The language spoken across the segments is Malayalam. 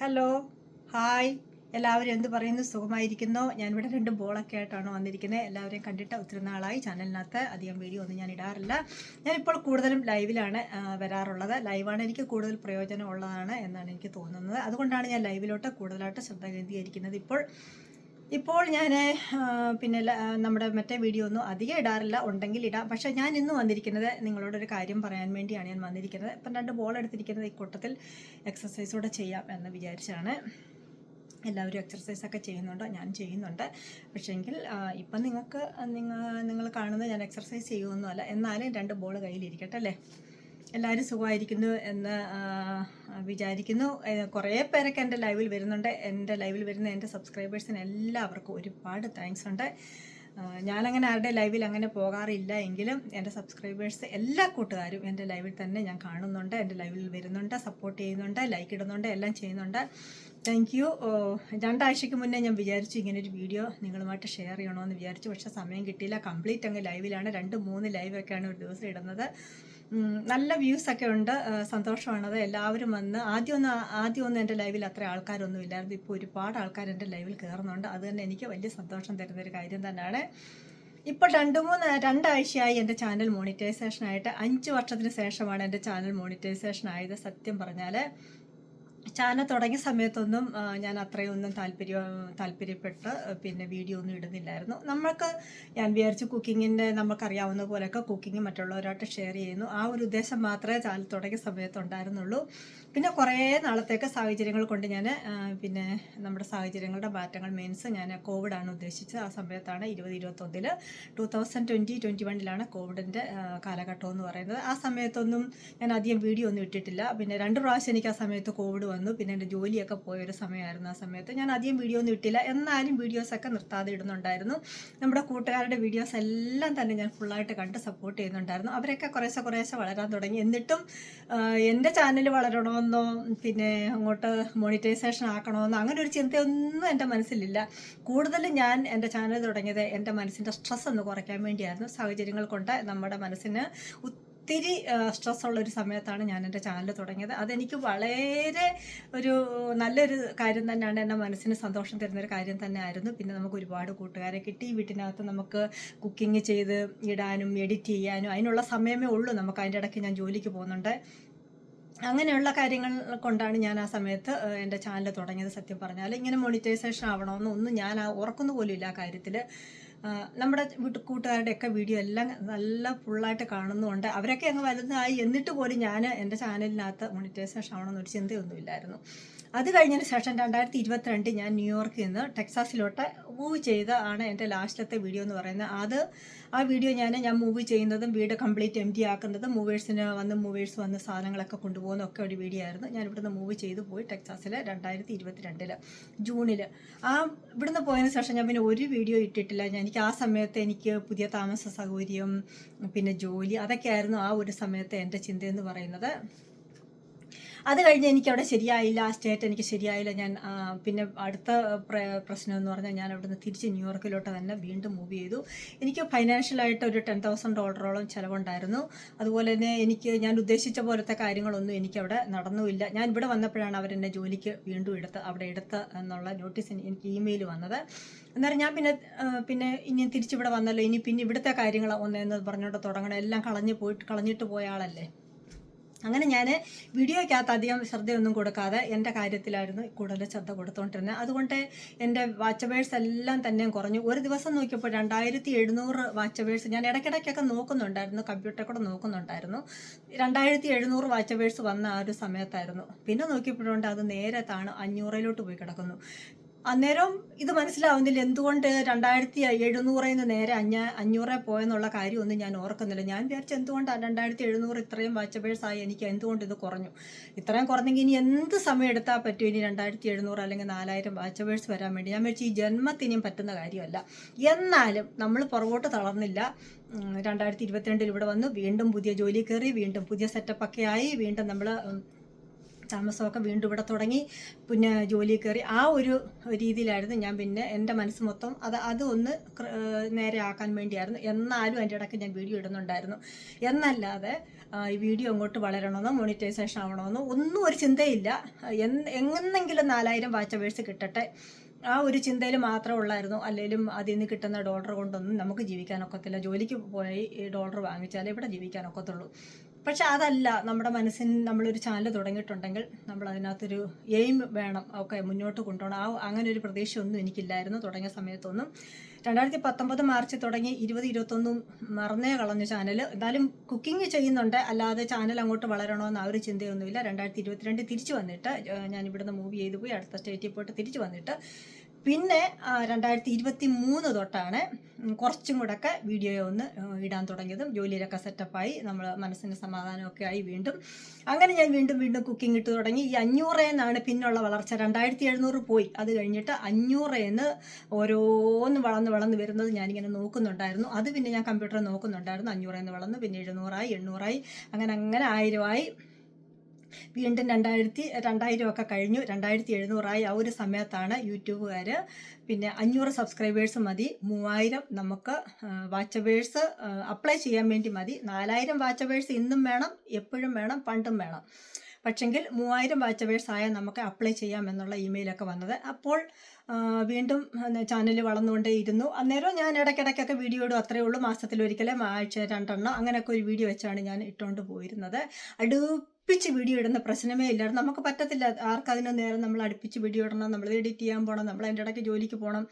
ഹലോ ഹായ് എല്ലാവരും എന്ത് പറയുന്നു? സുഖമായിരിക്കുന്നു. ഞാൻ ഇവിടെ രണ്ട് ബോളൊക്കെ ആയിട്ടാണ് വന്നിരിക്കുന്നത്. എല്ലാവരെയും കണ്ടിട്ട് ഒത്തിരി നാളായി. ചാനലിനകത്ത് അധികം വീഡിയോ ഒന്നും ഞാൻ ഇടാറില്ല. ഞാനിപ്പോൾ കൂടുതലും ലൈവിലാണ് വരാറുള്ളത്. ലൈവാണ് എനിക്ക് കൂടുതൽ പ്രയോജനമുള്ളതാണ് എന്നാണ് എനിക്ക് തോന്നുന്നത്. അതുകൊണ്ടാണ് ഞാൻ ലൈവിലോട്ട് കൂടുതലായിട്ട് ശ്രദ്ധ കേന്ദ്രീകരിക്കുന്നത് ഇപ്പോൾ. ഇപ്പോൾ ഞാൻ പിന്നെ നമ്മുടെ മറ്റേ വീഡിയോ ഒന്നും അധികം ഇടാറില്ല ഉണ്ടെങ്കിൽ ഇടാം. പക്ഷേ ഞാൻ ഇന്ന് വന്നിരിക്കുന്നത് നിങ്ങളോടൊരു കാര്യം പറയാൻ വേണ്ടിയാണ് ഞാൻ വന്നിരിക്കുന്നത്. ഇപ്പം രണ്ട് ബോൾ എടുത്തിരിക്കുന്നത് ഈ കൂട്ടത്തിൽ എക്സസൈസൂടെ ചെയ്യാം എന്ന് വിചാരിച്ചാണ്. എല്ലാവരും എക്സസൈസ് ഒക്കെ ചെയ്യുന്നുണ്ട്? ഞാൻ ചെയ്യുന്നുണ്ട്. പക്ഷേങ്കിൽ ഇപ്പം നിങ്ങൾക്ക് നിങ്ങൾ നിങ്ങൾ കാണുന്നത് ഞാൻ എക്സസൈസ് ചെയ്യുമെന്നല്ല എന്നാലും രണ്ട് ബോൾ കയ്യിലിരിക്കട്ടെ അല്ലേ? എല്ലാവരും സുഖമായിരിക്കുന്നു എന്ന് വിചാരിക്കുന്നു. കുറേ പേരൊക്കെ എന്റെ ലൈവിൽ വരുന്നുണ്ട്. എന്റെ ലൈവിൽ വരുന്ന എന്റെ സബ്സ്ക്രൈബേഴ്സിന് എല്ലാവർക്കും ഒരുപാട് താങ്ക്സ് ഉണ്ട്. ഞാനങ്ങനെ ആരുടെ ലൈവിൽ അങ്ങനെ പോകാറില്ല എങ്കിലും എന്റെ സബ്സ്ക്രൈബേഴ്സ് എല്ലാ കൂട്ടുകാരും എന്റെ ലൈവിൽ തന്നെ ഞാൻ കാണുന്നുണ്ട്. എന്റെ ലൈവിൽ വരുന്നുണ്ട് സപ്പോർട്ട് ചെയ്യുന്നുണ്ട് ലൈക്ക് ഇടുന്നുണ്ട് എല്ലാം ചെയ്യുന്നുണ്ട്. Thank you. രണ്ടാഴ്ചയ്ക്ക് മുന്നേ ഞാൻ വിചാരിച്ചു ഇങ്ങനെ ഒരു വീഡിയോ നിങ്ങളുമായിട്ട് ഷെയർ ചെയ്യണമെന്ന് വിചാരിച്ചു. പക്ഷേ സമയം കിട്ടിയില്ല. കംപ്ലീറ്റ് അങ്ങ് ലൈവിലാണ്. രണ്ട് മൂന്ന് ലൈവൊക്കെയാണ് ഒരു ദിവസം ഇടുന്നത്. നല്ല വ്യൂസ് ഒക്കെ ഉണ്ട്. സന്തോഷമാണത് എല്ലാവരും വന്ന് ആദ്യം ഒന്ന് ആദ്യം ഒന്നും എന്റെ ലൈവിൽ അത്ര ആൾക്കാരൊന്നും ഇല്ലായിരുന്നു. ഇപ്പോൾ ഒരുപാട് ആൾക്കാർ എന്റെ ലൈവിൽ കയറുന്നുണ്ട് അത് തന്നെ എനിക്ക് വലിയ സന്തോഷം തരുന്ന ഒരു കാര്യം തന്നെയാണ്. ഇപ്പോൾ രണ്ട് മൂന്ന് രണ്ടാഴ്ചയായി എന്റെ ചാനൽ മോണിറ്റൈസേഷൻ ആയിട്ട് അഞ്ച് വർഷത്തിന് ശേഷമാണ് എന്റെ ചാനൽ മോണിറ്റൈസേഷൻ ആയത് സത്യം പറഞ്ഞാൽ ചാനൽ തുടങ്ങിയ സമയത്തൊന്നും ഞാൻ അത്രയൊന്നും താല്പര്യം താല്പര്യപ്പെട്ട് പിന്നെ വീഡിയോ ഒന്നും ഇടുന്നില്ലായിരുന്നു. നമ്മൾക്ക് ഞാൻ വിചാരിച്ചു കുക്കിങ്ങിന്റെ നമുക്കറിയാവുന്ന പോലെയൊക്കെ കുക്കിംഗ് മറ്റുള്ളവരായിട്ട് ഷെയർ ചെയ്യുന്നു. ആ ഒരു ഉദ്ദേശം മാത്രമേ ചാനൽ തുടങ്ങിയ സമയത്തുണ്ടായിരുന്നുള്ളൂ. പിന്നെ കുറേ നാളത്തേക്ക് സാഹചര്യങ്ങൾ കൊണ്ട് ഞാൻ പിന്നെ നമ്മുടെ സാഹചര്യങ്ങളുടെ മാറ്റങ്ങൾ മീൻസ് ഞാൻ കോവിഡാണ് ഉദ്ദേശിച്ചത്. ആ സമയത്താണ് ഇരുപത് ഇരുപത്തൊന്നിൽ ടു തൗസൻഡ് ട്വന്റി ട്വന്റി വണ്ണിലാണ് കോവിഡിന്റെ കാലഘട്ടം എന്ന് പറയുന്നത്. ആ സമയത്തൊന്നും ഞാൻ അധികം വീഡിയോ ഒന്നും ഇട്ടിട്ടില്ല. പിന്നെ രണ്ട് പ്രാവശ്യം എനിക്ക് ആ സമയത്ത് കോവിഡ് പിന്നെ എന്റെ ജോലിയൊക്കെ പോയ ഒരു സമയമായിരുന്നു ആ സമയത്ത്. ഞാൻ ആദ്യം വീഡിയോ ഒന്നും ഇട്ടില്ല. എന്നാലും വീഡിയോസൊക്കെ നിർത്താതെ ഇടുന്നുണ്ടായിരുന്നു. നമ്മുടെ കൂട്ടുകാരുടെ വീഡിയോസ് എല്ലാം തന്നെ ഞാൻ ഫുള്ളായിട്ട് കണ്ട് സപ്പോർട്ട് ചെയ്യുന്നുണ്ടായിരുന്നു. അവരൊക്കെ കുറേശ്ശെ കുറേശ്ശെ വളരാൻ തുടങ്ങി. എന്നിട്ടും എന്റെ ചാനൽ വളരണമെന്നോ പിന്നെ അങ്ങോട്ട് മോണിറ്റൈസേഷൻ ആക്കണമെന്നോ അങ്ങനെ ഒരു ചിന്തയൊന്നും എന്റെ മനസ്സിലില്ല. കൂടുതലും ഞാൻ എന്റെ ചാനൽ തുടങ്ങിയത് എന്റെ മനസ്സിന്റെ സ്ട്രെസ് ഒന്ന് കുറയ്ക്കാൻ വേണ്ടിയായിരുന്നു. സാഹചര്യങ്ങൾ കൊണ്ട് നമ്മുടെ മനസ്സിന് ഒത്തിരി സ്ട്രെസ് ഉള്ള ഒരു സമയത്താണ് ഞാൻ എന്റെ ചാനൽ തുടങ്ങിയത്. അതെനിക്ക് വളരെ ഒരു നല്ലൊരു കാര്യം തന്നെയാണ്. എന്റെ മനസ്സിന് സന്തോഷം തരുന്നൊരു കാര്യം തന്നെ ആയിരുന്നു പിന്നെ നമുക്ക് ഒരുപാട് കൂട്ടുകാരെ കിട്ടി. വീട്ടിനകത്ത് നമുക്ക് കുക്കിംഗ് ചെയ്ത് ഇടാനും എഡിറ്റ് ചെയ്യാനും അതിനുള്ള സമയമേ ഉള്ളൂ. നമുക്ക് അതിന്റെ ഇടയ്ക്ക് ഞാൻ ജോലിക്ക് പോകുന്നുണ്ട്. അങ്ങനെയുള്ള കാര്യങ്ങൾ കൊണ്ടാണ് ഞാൻ ആ സമയത്ത് എന്റെ ചാനൽ തുടങ്ങിയത് സത്യം പറഞ്ഞാൽ ഇങ്ങനെ മോണിറ്റൈസേഷൻ ആവണമെന്ന് ഒന്നും ഞാൻ ആ ഓർക്കുന്ന പോലും ഇല്ല ആ കാര്യത്തിൽ നമ്മുടെ കൂട്ടുകാരുടെയൊക്കെ വീഡിയോ എല്ലാം നല്ല ഫുള്ളായിട്ട് കാണുന്നുണ്ട്. അവരൊക്കെ അങ്ങ് വലുതായി എന്നിട്ട് പോലും ഞാൻ എന്റെ ചാനലിനകത്ത് മോണിറ്റൈസേഷൻ ആവണമെന്നൊരു ചിന്തയൊന്നുമില്ലായിരുന്നു. അത് കഴിഞ്ഞതിന് ശേഷം രണ്ടായിരത്തി ഇരുപത്തിരണ്ട് ഞാൻ ന്യൂയോർക്കിൽ നിന്ന് ടെക്സാസിലോട്ട് മൂവ് ചെയ്ത ആണ് എന്റെ ലാസ്റ്റത്തെ വീഡിയോ എന്ന് പറയുന്നത്. അത് ആ വീഡിയോ ഞാൻ ഞാൻ മൂവ് ചെയ്യുന്നതും വീട് കംപ്ലീറ്റ് എം ടി ആക്കുന്നതും മൂവേഴ്സിന് വന്ന് മൂവേഴ്സ് വന്ന് സാധനങ്ങളൊക്കെ കൊണ്ടുപോകുന്ന ഒക്കെ ഒരു വീഡിയോ ആയിരുന്നു. ഞാൻ ഇവിടുന്ന് മൂവ് ചെയ്തു പോയി ടെക്സാസിൽ രണ്ടായിരത്തി ഇരുപത്തിരണ്ടിൽ ജൂണിൽ ആ ഇവിടുന്ന് പോയതിന് ശേഷം ഞാൻ പിന്നെ ഒരു വീഡിയോ ഇട്ടിട്ടില്ല. ഞാൻ എനിക്ക് ആ സമയത്ത് എനിക്ക് പുതിയ താമസ സൗകര്യം പിന്നെ ജോലി അതൊക്കെയായിരുന്നു ആ ഒരു സമയത്ത് എന്റെ ചിന്തയെന്ന് പറയുന്നത്. അത് കഴിഞ്ഞ് എനിക്ക് അവിടെ ശരിയായില്ല. ആ സ്റ്റേറ്റ് എനിക്ക് ശരിയായില്ല. ഞാൻ പിന്നെ അടുത്ത പ്രശ്നം എന്ന് പറഞ്ഞാൽ ഞാൻ അവിടുന്ന് തിരിച്ച് ന്യൂയോർക്കിലോട്ട് തന്നെ വീണ്ടും മൂവ് ചെയ്തു. എനിക്ക് ഫൈനാൻഷ്യലായിട്ട് ഒരു ടെൻ തൗസൻഡ് ഡോളറോളം ചിലവുണ്ടായിരുന്നു. അതുപോലെ തന്നെ എനിക്ക് ഞാൻ ഉദ്ദേശിച്ച പോലത്തെ കാര്യങ്ങളൊന്നും എനിക്കവിടെ നടന്നുമില്ല. ഞാൻ ഇവിടെ വന്നപ്പോഴാണ് അവരെന്നെ ജോലിക്ക് വീണ്ടും എടുത്ത് അവിടെ എടുത്ത എന്നുള്ള നോട്ടീസ് എനിക്ക് ഇമെയിൽ വന്നത്. അന്നേരം ഞാൻ പിന്നെ പിന്നെ ഇനി തിരിച്ചിവിടെ വന്നല്ലോ. ഇനി പിന്നെ ഇവിടുത്തെ കാര്യങ്ങൾ ഒന്നേന്ന് പറഞ്ഞുകൊണ്ട് തുടങ്ങണം. എല്ലാം കളഞ്ഞു പോയിട്ട് കളഞ്ഞിട്ട് പോയ ആളല്ലേ? അങ്ങനെ ഞാൻ വീഡിയോയ്ക്കകത്ത് അധികം ശ്രദ്ധയൊന്നും കൊടുക്കാതെ എന്റെ കാര്യത്തിലായിരുന്നു കൂടുതൽ ശ്രദ്ധ കൊടുത്തുകൊണ്ടിരുന്നത് അതുകൊണ്ട് എന്റെ വാച്ചവേഴ്സ് എല്ലാം തന്നെ കുറഞ്ഞു. ഒരു ദിവസം നോക്കിയപ്പോൾ രണ്ടായിരത്തി എഴുന്നൂറ് വാച്ചവേഴ്സ് ഞാൻ ഇടയ്ക്കിടയ്ക്കൊക്കെ നോക്കുന്നുണ്ടായിരുന്നു കമ്പ്യൂട്ടറിൽ കൂടെ നോക്കുന്നുണ്ടായിരുന്നു. രണ്ടായിരത്തി എഴുന്നൂറ് വാച്ചവേഴ്സ് വന്ന ആ ഒരു സമയത്തായിരുന്നു. പിന്നെ നോക്കിയപ്പോഴുണ്ട് അത് നേരെ താണ് അഞ്ഞൂറിലോട്ട് പോയി കിടക്കുന്നു. അന്നേരം ഇത് മനസ്സിലാവുന്നില്ല. എന്തുകൊണ്ട് രണ്ടായിരത്തി എഴുന്നൂറിൽ നിന്ന് നേരെ അഞ്ഞ അഞ്ഞൂറെ പോയെന്നുള്ള കാര്യമൊന്നും ഞാൻ ഓർക്കുന്നില്ല. ഞാൻ വിചാരിച്ചു എന്തുകൊണ്ടാണ് രണ്ടായിരത്തി എഴുന്നൂറ് ഇത്രയും വാച്ചബേഴ്സായി എനിക്ക് എന്തുകൊണ്ട് ഇത് കുറഞ്ഞു? ഇത്രയും കുറഞ്ഞെങ്കിൽ ഇനി എന്ത് സമയം എടുത്താൽ പറ്റും? ഇനി രണ്ടായിരത്തി എഴുന്നൂറ് അല്ലെങ്കിൽ നാലായിരം വാച്ചബേഴ്സ് വരാൻ വേണ്ടി. ഞാൻ വിചാരിച്ചു ഈ ജന്മത്തിനും പറ്റുന്ന കാര്യമല്ല. എന്നാലും നമ്മൾ പുറകോട്ട് തളർന്നില്ല. രണ്ടായിരത്തി ഇരുപത്തിരണ്ടിൽ ഇവിടെ വന്നു. വീണ്ടും പുതിയ ജോലി കയറി വീണ്ടും പുതിയ സെറ്റപ്പൊക്കെ ആയി. വീണ്ടും നമ്മൾ താമസമൊക്കെ വീണ്ടും ഇവിടെ തുടങ്ങി. പിന്നെ ജോലി കയറി. ആ ഒരു രീതിയിലായിരുന്നു ഞാൻ പിന്നെ എന്റെ മനസ്സ് മൊത്തം അത് അത് ഒന്ന് നേരെ ആക്കാൻ വേണ്ടിയായിരുന്നു. എന്നാലും അതിന്റെ ഇടയ്ക്ക് ഞാൻ വീഡിയോ ഇടുന്നുണ്ടായിരുന്നു. എന്നല്ലാതെ ഈ വീഡിയോ അങ്ങോട്ട് വളരണമെന്നോ മോണിറ്റൈസേഷൻ ആവണമെന്നോ ഒന്നും ഒരു ചിന്തയില്ല. എന്ന് എങ്ങനെങ്കിലും നാലായിരം വാച്ചവേഴ്സ് കിട്ടട്ടെ. ആ ഒരു ചിന്തയിൽ മാത്രമേ ഉള്ളായിരുന്നു. അല്ലെങ്കിലും അതിൽ നിന്ന് കിട്ടുന്ന ഡോളർ കൊണ്ടൊന്നും നമുക്ക് ജീവിക്കാനൊക്കത്തില്ല ജോലിക്ക് പോയി ഈ ഡോളർ വാങ്ങിച്ചാലേ ഇവിടെ ജീവിക്കാനൊക്കത്തുള്ളൂ പക്ഷെ അതല്ല നമ്മുടെ മനസ്സിന് നമ്മളൊരു ചാനൽ തുടങ്ങിയിട്ടുണ്ടെങ്കിൽ നമ്മൾ അതിനകത്തൊരു എയിം വേണം ഒക്കെ മുന്നോട്ട് കൊണ്ടുപോകണം. ആ അങ്ങനെ ഒരു പ്രതീക്ഷയൊന്നും എനിക്കില്ലായിരുന്നു തുടങ്ങിയ സമയത്തൊന്നും. രണ്ടായിരത്തി പത്തൊമ്പത് മാർച്ച് തുടങ്ങി ഇരുപത് ഇരുപത്തൊന്നും മറന്നേ കളഞ്ഞ ചാനൽ എന്നാലും കുക്കിംഗ് ചെയ്യുന്നുണ്ട്. അല്ലാതെ ചാനൽ അങ്ങോട്ട് വളരണമെന്ന് ആ ഒരു ചിന്തയൊന്നുമില്ല. രണ്ടായിരത്തി ഇരുപത്തിരണ്ട് തിരിച്ചു വന്നിട്ട് ഞാൻ ഇവിടുന്ന് മൂവ് ചെയ്തു പോയി അടുത്ത സ്റ്റേറ്റിൽ പോയിട്ട് തിരിച്ചു വന്നിട്ട് പിന്നെ രണ്ടായിരത്തി ഇരുപത്തി മൂന്ന് തൊട്ടാണ് കുറച്ചും കൂടെയൊക്കെ വീഡിയോ ഒന്ന് ഇടാൻ തുടങ്ങിയതും ജോലിയിലൊക്കെ സെറ്റപ്പായി നമ്മൾ മനസ്സിന് സമാധാനമൊക്കെ ആയി വീണ്ടും. അങ്ങനെ ഞാൻ വീണ്ടും വീണ്ടും കുക്കിംഗ് ഇട്ട് തുടങ്ങി. ഈ അഞ്ഞൂറേന്നാണ് പിന്നുള്ള വളർച്ച. രണ്ടായിരത്തി എഴുന്നൂറ് പോയി. അത് കഴിഞ്ഞിട്ട് അഞ്ഞൂറേന്ന് ഓരോന്ന് വളർന്ന് വളർന്ന് വരുന്നത് ഞാനിങ്ങനെ നോക്കുന്നുണ്ടായിരുന്നു. അത് പിന്നെ ഞാൻ കമ്പ്യൂട്ടറിൽ നോക്കുന്നുണ്ടായിരുന്നു. അഞ്ഞൂറേന്ന് വളർന്ന് പിന്നെ എഴുന്നൂറായി എണ്ണൂറായി അങ്ങനെ അങ്ങനെ ആയിരമായി. വീണ്ടും രണ്ടായിരത്തി രണ്ടായിരം ഒക്കെ കഴിഞ്ഞു. രണ്ടായിരത്തി എഴുന്നൂറായി ആ ഒരു സമയത്താണ് യൂട്യൂബുകാർ പിന്നെ അഞ്ഞൂറ് സബ്സ്ക്രൈബേഴ്സ് മതി. മൂവായിരം നമുക്ക് വാച്ചബേഴ്സ് അപ്ലൈ ചെയ്യാൻ വേണ്ടി മതി. നാലായിരം വാച്ചബേഴ്സ് ഇന്നും വേണം എപ്പോഴും വേണം പണ്ടും വേണം. പക്ഷെങ്കിൽ മൂവായിരം വാച്ചവേഴ്സ് ആയാൽ നമുക്ക് അപ്ലൈ ചെയ്യാമെന്നുള്ള ഇമെയിലൊക്കെ വന്നത്. അപ്പോൾ വീണ്ടും ചാനൽ വളർന്നുകൊണ്ടേ ഇരുന്നു അന്നേരം ഞാൻ ഇടയ്ക്കിടയ്ക്കൊക്കെ വീഡിയോ ഇടും. അത്രയേ ഉള്ളൂ. മാസത്തിലൊരിക്കലും ആഴ്ച രണ്ടെണ്ണം അങ്ങനെയൊക്കെ ഒരു വീഡിയോ വെച്ചാണ് ഞാൻ ഇട്ടുകൊണ്ട് പോയിരുന്നത്. അടുപ്പിച്ച് വീഡിയോ ഇടുന്ന പ്രശ്നമേ ഇല്ലായിരുന്നു നമുക്ക് പറ്റത്തില്ല. ആർക്കതിന് നേരം നമ്മൾ അടുപ്പിച്ച് വീഡിയോ ഇടണം നമ്മൾ എഡിറ്റ് ചെയ്യാൻ പോകണം നമ്മൾ അതിന്റെ ഇടയ്ക്ക് ജോലിക്ക് പോകണം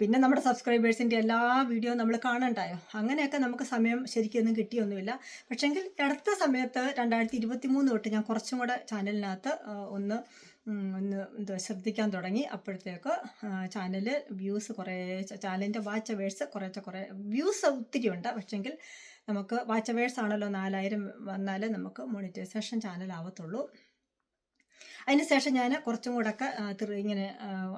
പിന്നെ നമ്മുടെ സബ്സ്ക്രൈബേഴ്സിന്റെ എല്ലാ വീഡിയോ നമ്മൾ കാണണ്ടായോ? അങ്ങനെയൊക്കെ നമുക്ക് സമയം ശരിക്കൊന്നും കിട്ടിയൊന്നുമില്ല. പക്ഷെങ്കിൽ അടുത്ത സമയത്ത് രണ്ടായിരത്തി ഇരുപത്തി മൂന്ന് തൊട്ട് ഞാൻ കുറച്ചും കൂടെ ചാനലിനകത്ത് ഒന്ന് ഒന്ന് എന്തുവാ ശ്രദ്ധിക്കാൻ തുടങ്ങി. അപ്പോഴത്തേക്ക് ചാനൽ വ്യൂസ് കുറേ ചാനലിന്റെ വാച്ച് അവേഴ്സ് കുറേ കുറേ വ്യൂസ് ഒത്തിരി ഉണ്ട്. പക്ഷെങ്കിൽ നമുക്ക് വാച്ച് അവേഴ്സ് ആണല്ലോ നാലായിരം വന്നാലേ നമുക്ക് മോണിറ്റൈസേഷൻ ചാനൽ ആവത്തുള്ളൂ. അതിന് ശേഷം ഞാൻ കുറച്ചും കൂടെ ഒക്കെ ഇങ്ങനെ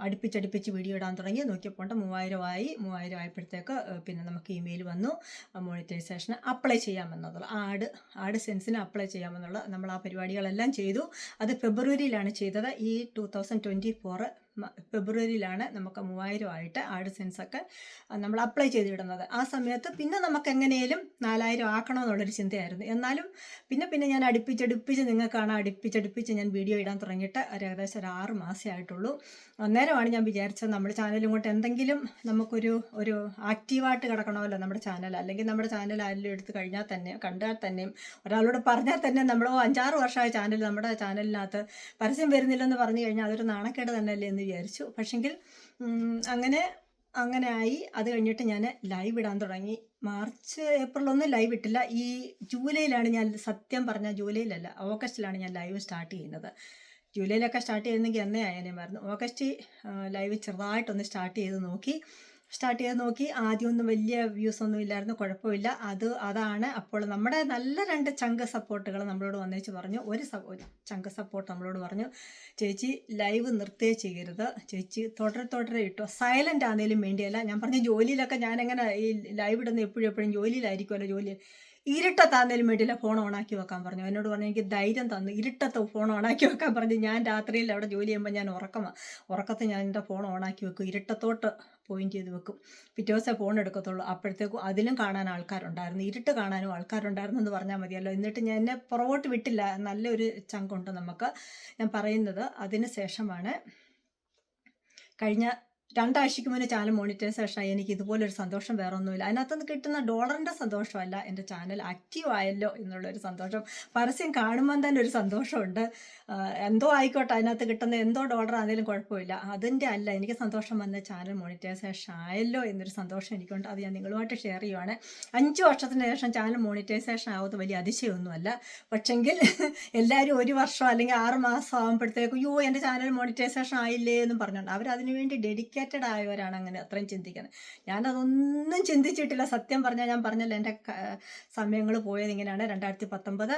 അടുപ്പിച്ചടുപ്പിച്ച് വീഡിയോ ഇടാൻ തുടങ്ങി. നോക്കിയപ്പോൾ മൂവായിരം ആയി മൂവായിരം ആയപ്പോഴത്തേക്ക് പിന്നെ നമുക്ക് ഇമെയിൽ വന്നു മോണിറ്റൈസേഷന് അപ്ലൈ ചെയ്യാമെന്നുള്ള ആഡ് ആഡ് സെൻസിന് അപ്ലൈ ചെയ്യാമെന്നുള്ള നമ്മൾ ആ പരിപാടികളെല്ലാം ചെയ്തു. അത് ഫെബ്രുവരിയിലാണ് ചെയ്തത്. ഈ ടു തൗസൻഡ് ട്വന്റി ഫോറ് ഫെബ്രുവരിയിലാണ് നമുക്ക് മൂവായിരം ആയിട്ട് ആഡ് സെൻസൊക്കെ നമ്മൾ അപ്ലൈ ചെയ്തിടുന്നത്. ആ സമയത്ത് പിന്നെ നമുക്ക് എങ്ങനെയും നാലായിരം ആക്കണമെന്നുള്ളൊരു ചിന്തയായിരുന്നു. എന്നാലും പിന്നെ പിന്നെ ഞാൻ അടുപ്പിച്ചടുപ്പിച്ച് നിങ്ങൾക്കാണ് അടുപ്പിച്ചടുപ്പിച്ച് ഞാൻ വീഡിയോ ഇടാൻ തുടങ്ങിയിട്ട് ഒരു ഏകദേശം ഒരു ആറ് മാസമേ ആയിട്ടുള്ളൂ. അന്നേരമാണ് ഞാൻ വിചാരിച്ചത് നമ്മുടെ ചാനലും കൊണ്ട് എന്തെങ്കിലും നമുക്കൊരു ഒരു ആക്റ്റീവായിട്ട് കിടക്കണമല്ലോ നമ്മുടെ ചാനൽ. അല്ലെങ്കിൽ നമ്മുടെ ചാനൽ ആരെങ്കിലും എടുത്ത് കഴിഞ്ഞാൽ തന്നെ കണ്ടാൽ തന്നെയും ഒരാളോട് പറഞ്ഞാൽ തന്നെ നമ്മൾ അഞ്ചാറ് വർഷമായ ചാനൽ നമ്മുടെ ചാനലിനകത്ത് പരസ്യം വരുന്നില്ലെന്ന് പറഞ്ഞു കഴിഞ്ഞാൽ അതൊരു നാണക്കേട് തന്നെയല്ലേ എന്ന് വിചാരിച്ചു. പക്ഷെങ്കിൽ അങ്ങനെ അങ്ങനെ ആയി അത് കഴിഞ്ഞിട്ട് ഞാൻ ലൈവ് ഇടാൻ തുടങ്ങി. മാർച്ച് ഏപ്രിലൊന്നും ലൈവ് ഇട്ടില്ല. ഈ ജൂലൈയിലാണ് ഞാൻ സത്യം പറഞ്ഞാൽ ജൂലൈയിലല്ല ഓഗസ്റ്റിലാണ് ഞാൻ ലൈവ് സ്റ്റാർട്ട് ചെയ്യുന്നത്. ജൂലൈയിലൊക്കെ സ്റ്റാർട്ട് ചെയ്യുന്നെങ്കിൽ എന്നേ ആയനേമായിരുന്നു ഓഗസ്റ്റ് ലൈവ് ചെറുതായിട്ടൊന്ന് സ്റ്റാർട്ട് ചെയ്ത് നോക്കി. സ്റ്റാർട്ട് ചെയ്ത് നോക്കി. ആദ്യമൊന്നും വലിയ വ്യൂസ് ഒന്നും ഇല്ലായിരുന്നു. കുഴപ്പമില്ല. അത് അതാണ് അപ്പോൾ നമ്മുടെ നല്ല രണ്ട് ചങ്ക് സപ്പോർട്ടുകൾ നമ്മളോട് വന്നേച്ച് പറഞ്ഞു. ഒരു ചങ്ക സപ്പോർട്ട് നമ്മളോട് പറഞ്ഞു ചേച്ചി ലൈവ് നിർത്തേ ചെയ്യരുത്. ചേച്ചി തുടരെ തുടരെ ഇട്ടോ. സൈലന്റ് ആണെങ്കിലും വേണ്ടിയല്ല. ഞാൻ പറഞ്ഞ ജോലിയിലൊക്കെ ഞാൻ എങ്ങനെ ഈ ലൈവ് ഇടുന്ന എപ്പോഴും എപ്പോഴും ജോലിയിലായിരിക്കുമല്ലോ ജോലി. ഇരുട്ടത്താന്നേലും വേണ്ടിയില്ല ഫോൺ ഓണാക്കി വെക്കാൻ പറഞ്ഞു. എന്നോട് പറഞ്ഞു എനിക്ക് ധൈര്യം തന്നു. ഇരുട്ടത്ത് ഫോൺ ഓണാക്കി വെക്കാൻ പറഞ്ഞു. ഞാൻ രാത്രിയിൽ അവിടെ ജോലി ചെയ്യുമ്പോൾ ഞാൻ ഉറക്കമാണ് ഉറക്കത്ത് ഞാൻ എന്റെ ഫോൺ ഓണാക്കി വെക്കും. ഇരുട്ടത്തോട്ട് പോയിന്റ് ചെയ്ത് വെക്കും. പിറ്റേ ദിവസം ഫോൺ എടുക്കത്തുള്ളൂ. അപ്പോഴത്തേക്കും അതിലും കാണാൻ ആൾക്കാരുണ്ടായിരുന്നു. ഇരുട്ട് കാണാനും ആൾക്കാരുണ്ടായിരുന്നു എന്ന് പറഞ്ഞാൽ മതിയല്ലോ. എന്നിട്ട് ഞാൻ എന്നെ പുറകോട്ട് വിട്ടില്ല. നല്ലൊരു ചങ്കുണ്ട് നമുക്ക്. ഞാൻ പറയുന്നത് അതിന് ശേഷമാണ് കഴിഞ്ഞ രണ്ടാഴ്ചയ്ക്ക് മുന്നേ ചാനൽ മോണിറ്റൈസേഷൻ ആയി എനിക്ക് ഇതുപോലൊരു സന്തോഷം വേറെ ഒന്നുമില്ല അതിനകത്തുനിന്ന് കിട്ടുന്ന ഡോളറിന്റെ സന്തോഷമല്ല എന്റെ ചാനൽ ആക്റ്റീവ് ആയല്ലോ എന്നുള്ള ഒരു സന്തോഷം. പരസ്യം കാണുമ്പോൾ തന്നെ ഒരു സന്തോഷമുണ്ട്. എന്തോ ആയിക്കോട്ടെ അതിനകത്ത് കിട്ടുന്ന എന്തോ ഡോളർ ആണെങ്കിലും കുഴപ്പമില്ല. അതിന്റെ അല്ല എനിക്ക് സന്തോഷം വന്ന ചാനൽ മോണിറ്റൈസേഷൻ ആയല്ലോ എന്നൊരു സന്തോഷം എനിക്കുണ്ട്. അത് ഞാൻ നിങ്ങളുമായിട്ട് ഷെയർ ചെയ്യുവാണ്. അഞ്ച് വർഷത്തിന് ശേഷം ചാനൽ മോണിറ്റൈസേഷൻ ആവുന്നത് വലിയ അതിശയമൊന്നുമല്ല. പക്ഷെങ്കിൽ എല്ലാവരും ഒരു വർഷം അല്ലെങ്കിൽ ആറ് മാസം ആകുമ്പോഴത്തേക്കും യോ എന്റെ ചാനൽ മോണിറ്റൈസേഷൻ ആയില്ലേ എന്നും പറഞ്ഞുകൊണ്ട് അവർ അതിനുവേണ്ടി ഡെഡിക്കേറ്റ് എഡ്യൂക്കേറ്റഡ് ആയവരാണ് അങ്ങനെ അത്രയും ചിന്തിക്കുന്നത്. ഞാനതൊന്നും ചിന്തിച്ചിട്ടില്ല. സത്യം പറഞ്ഞാൽ ഞാൻ പറഞ്ഞല്ലോ എന്റെ സമയങ്ങൾ പോയത് ഇങ്ങനെയാണ്. രണ്ടായിരത്തി പത്തൊമ്പത്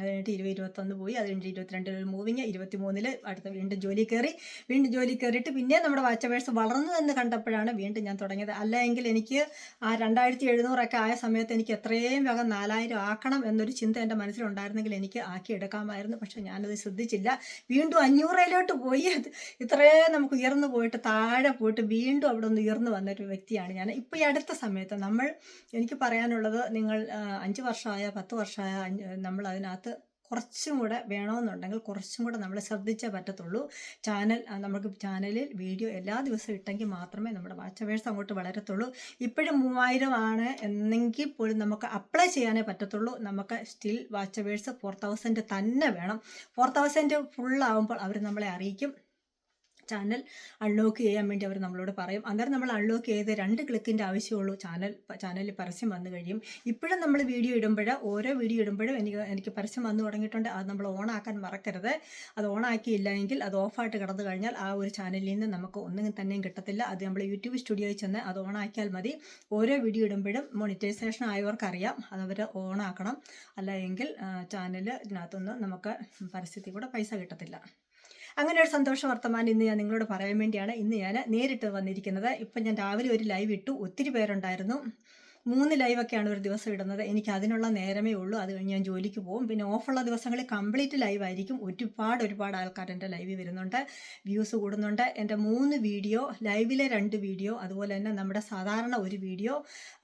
കഴിഞ്ഞിട്ട് ഇരുപത് ഇരുപത്തൊന്ന് പോയി. അത് കഴിഞ്ഞ് ഇരുപത്തിരണ്ടിൽ ഒരു മൂവിങ് ഇരുപത്തി മൂന്നിൽ അടുത്ത വീണ്ടും ജോലി കയറി. വീണ്ടും ജോലി കയറിയിട്ട് പിന്നെ നമ്മുടെ വാച്ചവേഴ്സ് വളർന്നു എന്ന് കണ്ടപ്പോഴാണ് വീണ്ടും ഞാൻ തുടങ്ങിയത്. അല്ലെങ്കിൽ എനിക്ക് ആ രണ്ടായിരത്തി എഴുന്നൂറൊക്കെ ആയ സമയത്ത് എനിക്ക് എത്രയും വേഗം നാലായിരം ആക്കണം എന്നൊരു ചിന്ത എന്റെ മനസ്സിലുണ്ടായിരുന്നെങ്കിൽ എനിക്ക് ആക്കിയെടുക്കാമായിരുന്നു. പക്ഷെ ഞാനത് ശ്രദ്ധിച്ചില്ല. വീണ്ടും അഞ്ഞൂറിലോട്ട് പോയി. ഇത്രയും നമുക്ക് ഉയർന്നു പോയിട്ട് താഴെ പോയിട്ട് വീണ്ടും അവിടെ നിന്ന് ഉയർന്നു വന്നൊരു വ്യക്തിയാണ് ഞാൻ. ഇപ്പോൾ ഈ അടുത്ത സമയത്ത് നമ്മൾ എനിക്ക് പറയാനുള്ളത് നിങ്ങൾ അഞ്ച് വർഷമായ പത്ത് വർഷമായ നമ്മൾ അതിനകത്ത് കുറച്ചും കൂടെ വേണമെന്നുണ്ടെങ്കിൽ കുറച്ചും കൂടെ നമ്മൾ ശ്രദ്ധിച്ചേ പറ്റത്തുള്ളൂ. ചാനൽ നമുക്ക് ചാനലിൽ വീഡിയോ എല്ലാ ദിവസവും ഇട്ടെങ്കിൽ മാത്രമേ നമ്മുടെ വാച്ചവേഴ്സ് അങ്ങോട്ട് വളരത്തുള്ളൂ. ഇപ്പോഴും മൂവായിരം ആണ് എന്നെങ്കിൽ പോലും നമുക്ക് അപ്ലൈ ചെയ്യാനേ പറ്റത്തുള്ളൂ. നമുക്ക് സ്റ്റിൽ വാച്ചവേഴ്സ് ഫോർ തൗസൻഡ് തന്നെ വേണം. ഫോർ തൗസൻഡ് ആവുമ്പോൾ അവർ നമ്മളെ അറിയിക്കും. ചാനൽ അൺലോക്ക് ചെയ്യാൻ വേണ്ടി അവർ നമ്മളോട് പറയും. അന്നേരം നമ്മൾ അൺലോക്ക് ചെയ്ത് രണ്ട് ക്ലിക്കിന്റെ ആവശ്യമുള്ളൂ. ചാനൽ ചാനലിൽ പരസ്യം വന്നു കഴിയും. ഇപ്പോഴും നമ്മൾ വീഡിയോ ഇടുമ്പോൾ ഓരോ വീഡിയോ ഇടുമ്പോഴും എനിക്ക് എനിക്ക് പരസ്യം വന്നു തുടങ്ങിയിട്ടുണ്ട്. അത് നമ്മൾ ഓണാക്കാൻ മറക്കരുത്. അത് ഓണാക്കിയില്ല എങ്കിൽ അത് ഓഫായിട്ട് കിടന്നു കഴിഞ്ഞാൽ ആ ഒരു ചാനലിൽ നിന്ന് നമുക്ക് ഒന്നും തന്നെയും കിട്ടത്തില്ല. അത് നമ്മൾ യൂട്യൂബ് സ്റ്റുഡിയോയിൽ ചെന്ന് അത് ഓണാക്കിയാൽ മതി. ഓരോ വീഡിയോ ഇടുമ്പോഴും മോണിറ്റൈസേഷൻ ആയവർക്കറിയാം. അതവർ ഓണാക്കണം അല്ല എങ്കിൽ ചാനലിനകത്തൊന്നും നമുക്ക് പരസ്യത്തിൽ കൂടെ പൈസ കിട്ടത്തില്ല. അങ്ങനെ ഒരു സന്തോഷ വർത്തമാനം ഇന്ന് ഞാൻ നിങ്ങളോട് പറയാൻ വേണ്ടിയാണ്. ഇന്ന് ഞാൻ നേരിട്ട് വന്നിരിക്കുന്നത്. ഇപ്പം ഞാൻ രാവിലെ ഒരു ലൈവ് ഇട്ടു. ഒത്തിരി പേരുണ്ടായിരുന്നു. മൂന്ന് ലൈവൊക്കെയാണ് ഒരു ദിവസം ഇടുന്നത്. എനിക്ക് അതിനുള്ള നേരമേ ഉള്ളൂ. അത് കഴിഞ്ഞ് ഞാൻ ജോലിക്ക് പോകും. പിന്നെ ഓഫുള്ള ദിവസങ്ങളിൽ കംപ്ലീറ്റ് ലൈവ് ആയിരിക്കും. ഒരുപാട് ഒരുപാട് ആൾക്കാർ എന്റെ വരുന്നുണ്ട്. വ്യൂസ് കൂടുന്നുണ്ട്. എന്റെ മൂന്ന് വീഡിയോ ലൈവിലെ രണ്ട് വീഡിയോ അതുപോലെ തന്നെ നമ്മുടെ സാധാരണ ഒരു വീഡിയോ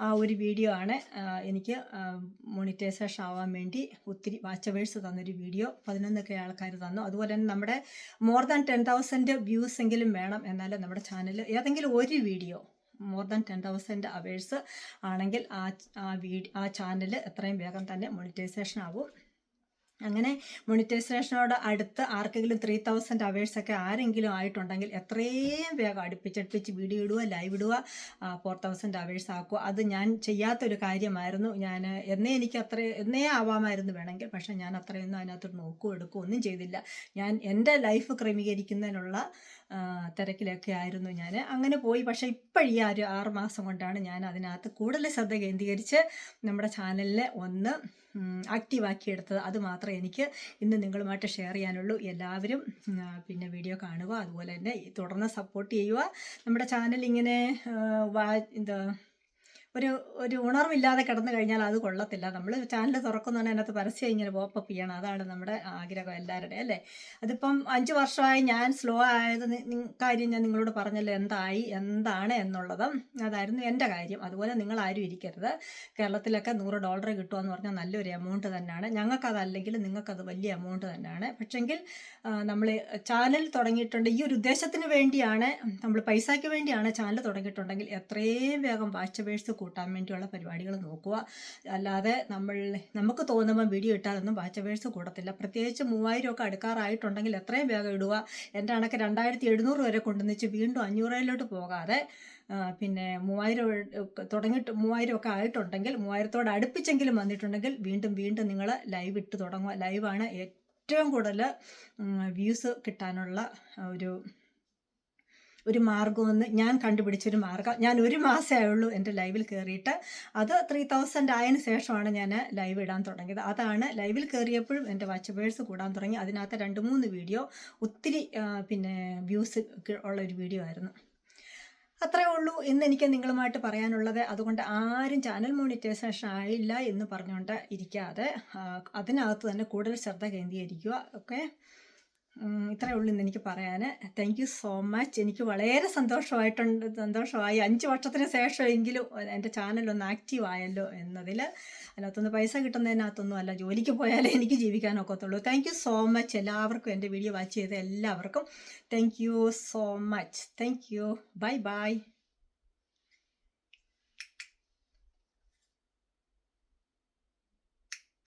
ആ ഒരു വീഡിയോ ആണ് എനിക്ക് മോണിറ്റൈസേഷൻ ആവാൻ വേണ്ടി ഒത്തിരി വാച്ചവേഴ്സ് തന്നൊരു വീഡിയോ പതിനൊന്നൊക്കെ ആൾക്കാർ തന്നു. അതുപോലെ തന്നെ നമ്മുടെ more than ten thousand views എങ്കിലും വേണം എന്നാലേ നമ്മുടെ ചാനൽ ഏതെങ്കിലും ഒരു video more than ten thousand hours ആണെങ്കിൽ ആ ആ വീഡിയോ ആ ചാനൽ എത്രയും വേഗം തന്നെ മോണിറ്റൈസേഷൻ ആവും. അങ്ങനെ മോണിറ്റൈസേഷനോട് അടുത്ത് ആർക്കെങ്കിലും ത്രീ തൗസൻഡ് അവേഴ്സൊക്കെ ആരെങ്കിലും ആയിട്ടുണ്ടെങ്കിൽ എത്രയും വേഗം അടുപ്പിച്ചടുപ്പിച്ച് വീഡിയോ ഇടുക ലൈവ് ഇടുക ഫോർ തൗസൻഡ് അവേഴ്സ് ആക്കുക. അത് ഞാൻ ചെയ്യാത്തൊരു കാര്യമായിരുന്നു. ഞാൻ എന്നേ എനിക്ക് അത്ര എന്നേ ആവാമായിരുന്നു വേണമെങ്കിൽ. പക്ഷേ ഞാൻ അത്രയൊന്നും അതിനകത്ത് നോക്കുകയോ എടുക്കുകയോ ഒന്നും ചെയ്തില്ല. ഞാൻ എന്റെ ലൈഫ് ക്രമീകരിക്കുന്നതിനുള്ള തിരക്കിലൊക്കെ ആയിരുന്നു ഞാൻ. അങ്ങനെ പോയി. പക്ഷേ ഇപ്പോഴീ ഒരു ആറ് മാസം കൊണ്ടാണ് ഞാൻ അതിനകത്ത് കൂടുതൽ ശ്രദ്ധ കേന്ദ്രീകരിച്ച് നമ്മുടെ ചാനലിനെ ഒന്ന് ആക്റ്റീവാക്കി എടുത്തത് അത് മാത്രമേ എനിക്ക് ഇന്ന് നിങ്ങളുമായിട്ട് ഷെയർ ചെയ്യാനുള്ളൂ. എല്ലാവരും പിന്നെ വീഡിയോ കാണുക. അതുപോലെ തന്നെ തുടർന്ന് സപ്പോർട്ട് ചെയ്യുക. നമ്മുടെ ചാനൽ ഇങ്ങനെ വാ എന്താ ഒരു ഒരു ഉണർവില്ലാതെ കിടന്നു കഴിഞ്ഞാൽ അത് കൊള്ളത്തില്ല. നമ്മൾ ചാനൽ തുറക്കുന്നതാണ് അതിനകത്ത് പരസ്യം ഇങ്ങനെ പോപ്പപ്പ് ചെയ്യണം. അതാണ് നമ്മുടെ ആഗ്രഹം എല്ലാവരുടെയും അല്ലേ? അതിപ്പം അഞ്ച് വർഷമായി ഞാൻ സ്ലോ ആയത് കാര്യം ഞാൻ നിങ്ങളോട് പറഞ്ഞല്ലോ എന്തായി എന്താണ് എന്നുള്ളത്. അതായിരുന്നു എന്റെ കാര്യം. അതുപോലെ നിങ്ങൾ ആരും ഇരിക്കരുത്. കേരളത്തിലൊക്കെ നൂറ് ഡോളർ കിട്ടുമെന്ന് പറഞ്ഞാൽ നല്ലൊരു എമൗണ്ട് തന്നെയാണ്. ഞങ്ങൾക്കതല്ലെങ്കിൽ നിങ്ങൾക്കത് വലിയ എമൗണ്ട് തന്നെയാണ്. പക്ഷെങ്കിൽ നമ്മൾ ചാനൽ തുടങ്ങിയിട്ടുണ്ട്. ഈ ഒരു ഉദ്ദേശത്തിന് വേണ്ടിയാണ് നമ്മൾ പൈസയ്ക്ക് വേണ്ടിയാണ് ചാനൽ തുടങ്ങിയിട്ടുണ്ടെങ്കിൽ എത്രയും വേഗം വാച്ചവേഴ്സ് കൂട്ടാൻ വേണ്ടിയുള്ള പരിപാടികൾ നോക്കുക. അല്ലാതെ നമ്മൾ നമുക്ക് തോന്നുമ്പോൾ വീഡിയോ ഇട്ടാലൊന്നും വാച്ചവേഴ്സ് കൂടത്തില്ല. പ്രത്യേകിച്ച് മൂവായിരം ഒക്കെ അടുക്കാറായിട്ടുണ്ടെങ്കിൽ എത്രയും വേഗം ഇടുക. എന്റെ കണക്ക് രണ്ടായിരത്തി എഴുന്നൂറ് വരെ കൊണ്ടുവന്നിച്ച് വീണ്ടും അഞ്ഞൂറിലോട്ട് പോകാതെ പിന്നെ മൂവായിരം തുടങ്ങിയിട്ട് മൂവായിരം ഒക്കെ ആയിട്ടുണ്ടെങ്കിൽ മൂവായിരത്തോട് അടുപ്പിച്ചെങ്കിലും വന്നിട്ടുണ്ടെങ്കിൽ വീണ്ടും വീണ്ടും നിങ്ങൾ ലൈവ് ഇട്ട് തുടങ്ങുക. ലൈവാണ് ഏറ്റവും കൂടുതൽ വ്യൂസ് കിട്ടാനുള്ള ഒരു ഒരു മാർഗമെന്ന് ഞാൻ കണ്ടുപിടിച്ചൊരു മാർഗം ഞാൻ ഒരു മാസമേ ഉള്ളൂ എന്റെ ലൈവിൽ കയറിയിട്ട് അത് ത്രീ തൗസൻഡ് ആയതിനു ശേഷമാണ് ഞാൻ ലൈവ് ഇടാൻ തുടങ്ങിയത്. അതാണ് ലൈവിൽ കയറിയപ്പോഴും എന്റെ വാച്ചബേഴ്സ് കൂടാൻ തുടങ്ങി. അതിനകത്ത് രണ്ട് മൂന്ന് വീഡിയോ ഒത്തിരി പിന്നെ വ്യൂസ് ഉള്ള ഒരു വീഡിയോ ആയിരുന്നു. അത്രേ ഉള്ളൂ. ഇന്ന് എനിക്ക് നിങ്ങളുമായിട്ട് പറയാനുള്ളത് അതുകൊണ്ട് ആരും ചാനൽ മോണിറ്റൈസേഷൻ ആയില്ല എന്ന് പറഞ്ഞുകൊണ്ട് ഇരിക്കാതെ അതിനകത്ത് തന്നെ കൂടുതൽ ശ്രദ്ധ കേന്ദ്രീകരിക്കുക. ഓക്കെ? ഇത്രയേ ഉള്ളൂ ഇന്ന് എനിക്ക് പറയാൻ താങ്ക് യു സോ മച്ച് എനിക്ക് വളരെ സന്തോഷമായിട്ടുണ്ട്. സന്തോഷമായി. അഞ്ച് വർഷത്തിന് ശേഷമെങ്കിലും എന്റെ ചാനലൊന്ന് ആക്റ്റീവ് ആയല്ലോ എന്നതിൽ അതിനകത്തൊന്ന് പൈസ കിട്ടുന്നതിനകത്തൊന്നും അല്ല ജോലിക്ക് പോയാലേ എനിക്ക് ജീവിക്കാനൊക്കത്തുള്ളൂ താങ്ക് യു സോ മച്ച് എല്ലാവർക്കും എന്റെ വീഡിയോ വാച്ച് ചെയ്ത എല്ലാവർക്കും. Thank you so much thank you bye bye